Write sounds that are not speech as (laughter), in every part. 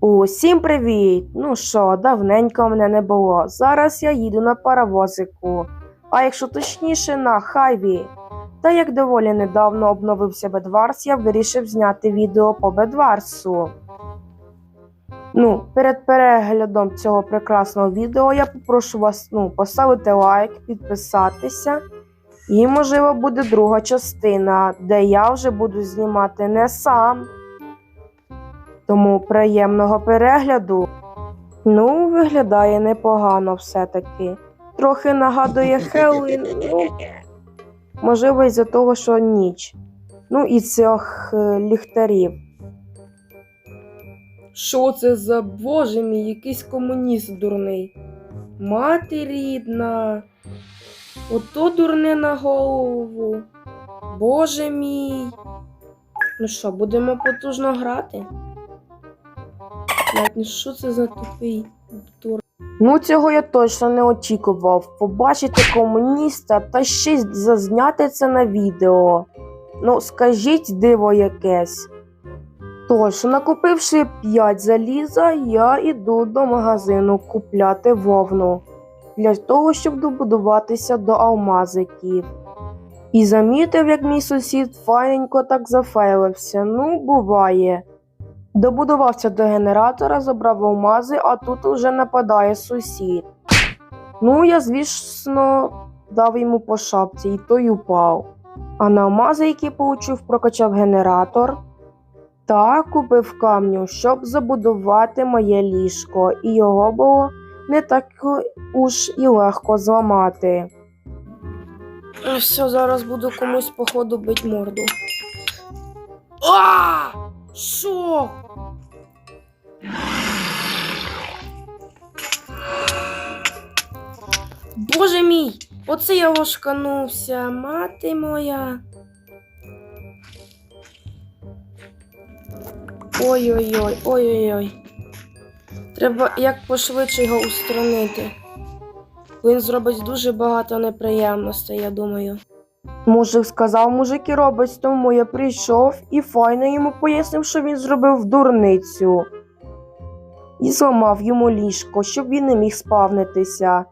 Усім привіт! Ну що, давненько мене не було. Зараз я їду на паровозику, а якщо точніше, на хайві. Та як доволі недавно обновився Бедварс, я вирішив зняти відео по Бедварсу. Ну, перед переглядом цього прекрасного відео я попрошу вас ну, поставити лайк, підписатися. І, можливо, буде друга частина, де я вже буду знімати не сам. Тому приємного перегляду. Ну, виглядає непогано все-таки. Трохи нагадує (laughs) Хеллоуін, ну, можливо, із-за того, що ніч. Ну і цих е, ліхтарів. Що це за боже мій, якийсь комуніст дурний? Мати рідна. Ото дурне на голову. Боже мій. Ну що, будемо потужно грати? Навіть не що це за тупий дур. Ну, цього я точно не очікував. Побачити комуніста та ще й зазняти це на відео. Ну, скажіть диво якесь. Тож, накупивши 5 заліза, я іду до магазину купляти вовну для того, щоб добудуватися до алмазиків. І замітив, як мій сусід файненько так зафейлився. Ну, буває. Добудувався до генератора, забрав алмази, а тут уже нападає сусід. Ну, я, звісно, дав йому по шапці, і той упав. А на алмази, які получив, прокачав генератор та купив камню, щоб забудувати моє ліжко, і його було не так уж і легко зламати. Все, зараз буду комусь, походу, бить морду. А! Що? Боже мій! Оце я ошканувся, мати моя. Ой-ой-ой, ой-ой-ой. Треба як пошвидше його устранити. Він зробить дуже багато неприємностей, я думаю. Мужик сказав, мужик і робить, тому я прийшов і файно йому пояснив, що він зробив дурницю. І зламав йому ліжко, щоб він не міг спавнитися,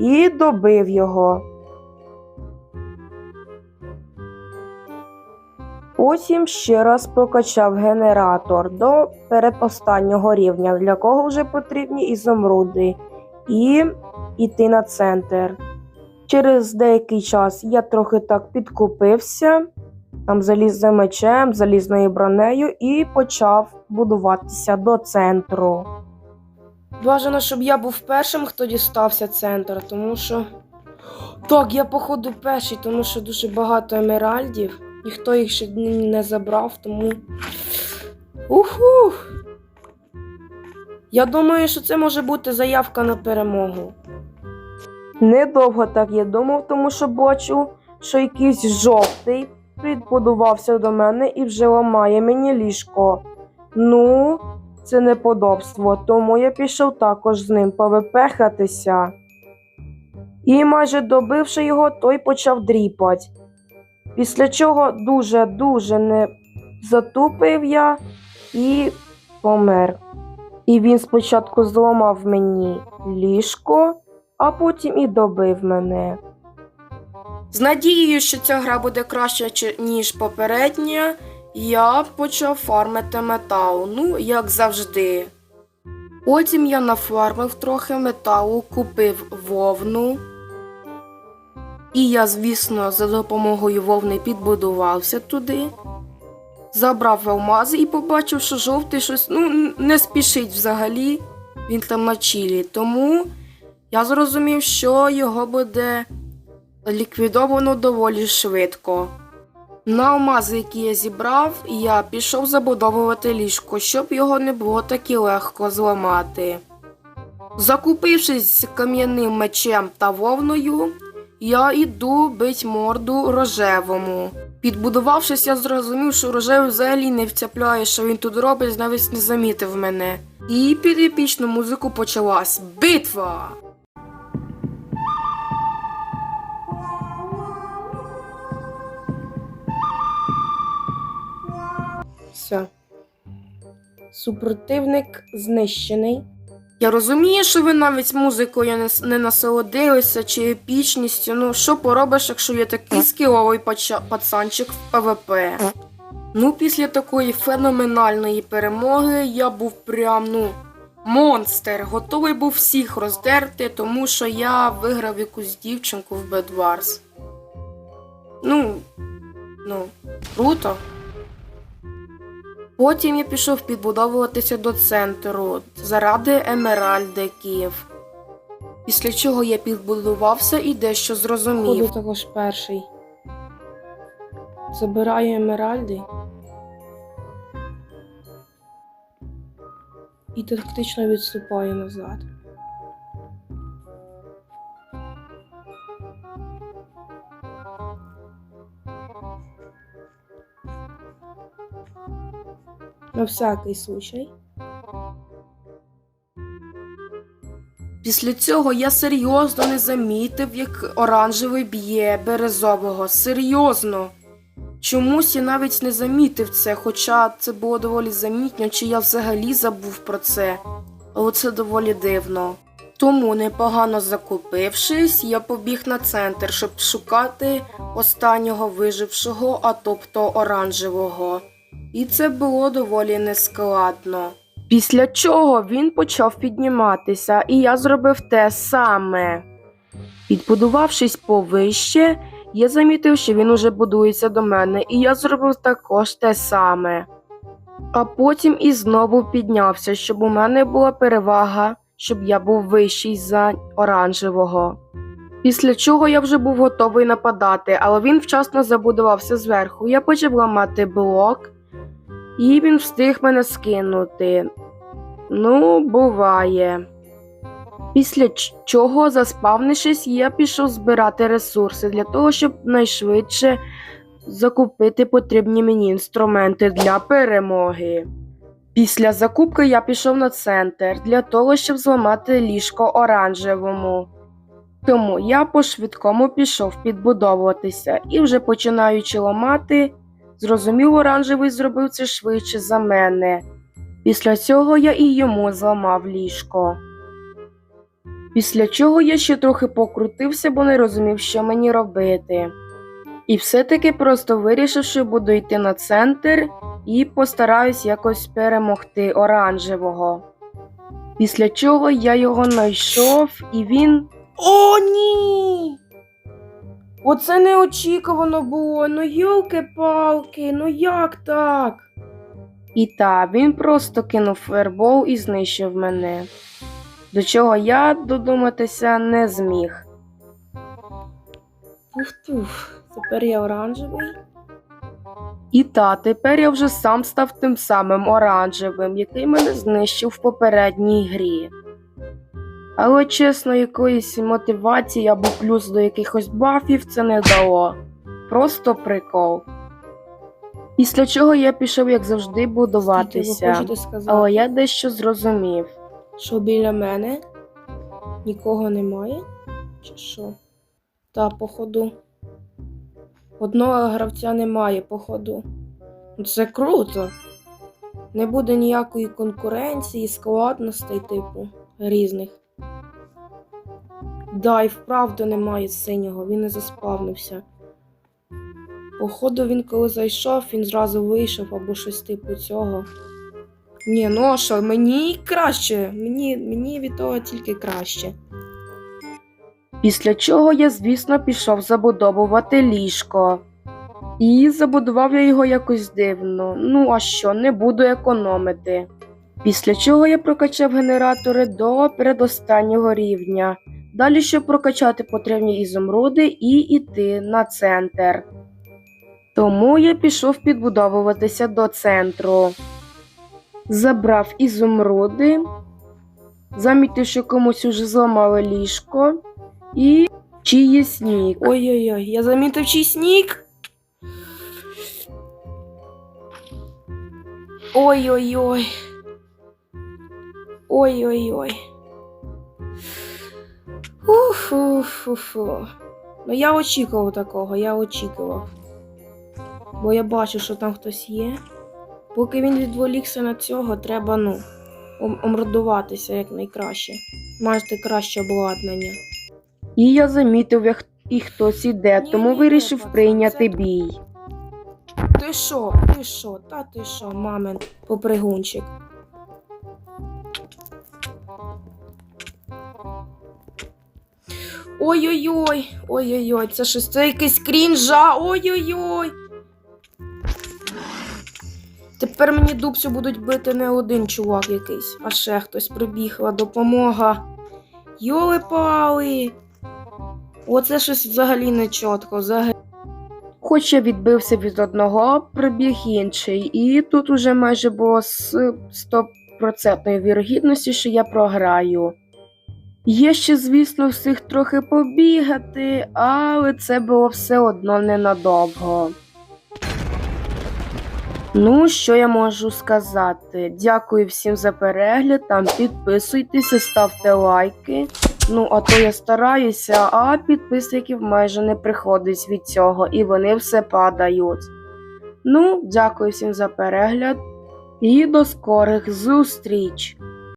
і добив його. Потім ще раз прокачав генератор до передостаннього рівня, для кого вже потрібні ізумруди, і йти на центр. Через деякий час я трохи так підкупився, там залізним мечем, залізною бронею і почав будуватися до центру. Бажано, щоб я був першим, хто дістався центр, тому що. Так, я походу перший, тому що дуже багато емеральдів. Ніхто їх ще не забрав, тому. Уху! Я думаю, що це може бути заявка на перемогу. Недовго так я думав, тому що бачу, що якийсь жовтий підбудувався до мене і вже ламає мені ліжко. Ну, це неподобство, тому я пішов також з ним повипехатися. І майже добивши його, той почав дріпать. Після чого дуже-дуже не затупив я і помер. І він спочатку зламав мені ліжко, а потім і добив мене. З надією, що ця гра буде краще, ніж попередня, я почав фармити метал, ну, як завжди. Потім я нафармив трохи металу, купив вовну. І я, звісно, за допомогою вовни підбудувався туди. Забрав алмази і побачив, що жовтий щось ну, не спішить взагалі. Він там на чілі. Тому я зрозумів, що його буде ліквідовано доволі швидко. На алмази, які я зібрав, я пішов забудовувати ліжко, щоб його не було так легко зламати. Закупившись кам'яним мечем та вовною, я іду бить морду рожевому. Підбудувавшись, я зрозумів, що рожевий взагалі не вцепляє, що він тут робить, навіть не замітив мене. І під епічну музику почалась битва. Все. Супротивник знищений. Я розумію, що ви навіть музикою не, не насолодилися чи епічністю. Ну, що поробиш, якщо є такий скіловий пацанчик в ПВП? Ну, після такої феноменальної перемоги я був прям, ну, монстр. Готовий був всіх роздерти, тому що я виграв якусь дівчинку в Bedwars. Ну, ну, круто. Потім я пішов підбудовуватися до центру заради емеральдиків. Після чого я підбудувався і дещо зрозумів. Ходу також перший. Забираю емеральди. І тактично відступаю назад. На всякий случай. Після цього я серйозно не замітив, як оранжевий б'є березового. Серйозно. Чомусь я навіть не замітив це, хоча це було доволі замітно, чи я взагалі забув про це. Але це доволі дивно. Тому, непогано закупившись, я побіг на центр, щоб шукати останнього вижившого, а тобто оранжевого. І це було доволі нескладно. Після чого він почав підніматися, і я зробив те саме. Підбудувавшись повище, я замітив, що він уже будується до мене, і я зробив також те саме. А потім і знову піднявся, щоб у мене була перевага, щоб я був вищий за оранжевого. Після чого я вже був готовий нападати, але він вчасно забудувався зверху. Я почав ламати блок, і він встиг мене скинути. Ну, буває. Після чого, заспавнившись, я пішов збирати ресурси для того, щоб найшвидше закупити потрібні мені інструменти для перемоги. Після закупки я пішов на центр для того, щоб зламати ліжко оранжевому. Тому я по-швидкому пішов підбудовуватися і вже починаючи ламати, зрозумів, оранжевий зробив це швидше за мене. Після цього я і йому зламав ліжко. Після чого я ще трохи покрутився, бо не розумів, що мені робити. І все-таки просто вирішив, що буду йти на центр і постараюсь якось перемогти оранжевого. Після чого я його знайшов, і він. О, ні! Оце неочікувано було. Ну, йолки-палки, ну як так? І так, він просто кинув фербол і знищив мене. До чого я додуматися не зміг. Уф-туф, тепер я оранжевий. І та, тепер я вже сам став тим самим оранжевим, який мене знищив в попередній грі. Але чесно, якоїсь мотивації або плюс до якихось бафів це не дало. Просто прикол. Після чого я пішов, як завжди, будуватися. Але я дещо зрозумів. Що біля мене нікого немає? Чи що? Та, походу. Одного гравця немає, походу. Це круто. Не буде ніякої конкуренції, складностей, типу, різних. Да, і вправду немає синього, він не заспавнився. Походу, він коли зайшов, він зразу вийшов або щось типу цього. Ні, ну а що, мені краще. Мені, мені від того тільки краще. Після чого я, звісно, пішов забудовувати ліжко. І забудував я його якось дивно. Ну, а що, не буду економити. Після чого я прокачав генератори до передостаннього рівня. Далі, щоб прокачати потрібні ізумруди і йти на центр. Тому я пішов підбудовуватися до центру. Забрав ізумруди, замітив, що комусь уже зламали ліжко, і чиїсь нік. Ой-ой-ой, я замітив чийсь нік. Ой-ой-ой. Ой-ой-ой. Уфу-фу-фу. Ну я очікував такого, я очікував. Бо я бачу, що там хтось є. Поки він відволікся на цього, треба ну, ом- омордуватися як. Мати краще обладнання. І я замітив, як і хтось іде, Ні, тому ні, вирішив пацан, прийняти це- бій. Ти що, ти що, та ти що, мамин попригунчик. Ой-ой-ой, ой-ой-ой, це щось це якийсь крінжа, ой-ой-ой. Тепер мені дубцю будуть бити не один чувак якийсь, а ще хтось прибігла допомога. Йоли пали. Оце щось взагалі не чітко, взагалі. Хоч я відбився від одного, прибіг інший, і тут уже майже було з 100% вірогідності, що я програю. Є ще, звісно, всіх трохи побігати, але це було все одно ненадовго. Ну, що я можу сказати? Дякую всім за перегляд. Там підписуйтеся, ставте лайки. Ну, а то я стараюся, а підписників майже не приходить від цього, і вони все падають. Ну, дякую всім за перегляд і до скорих зустріч!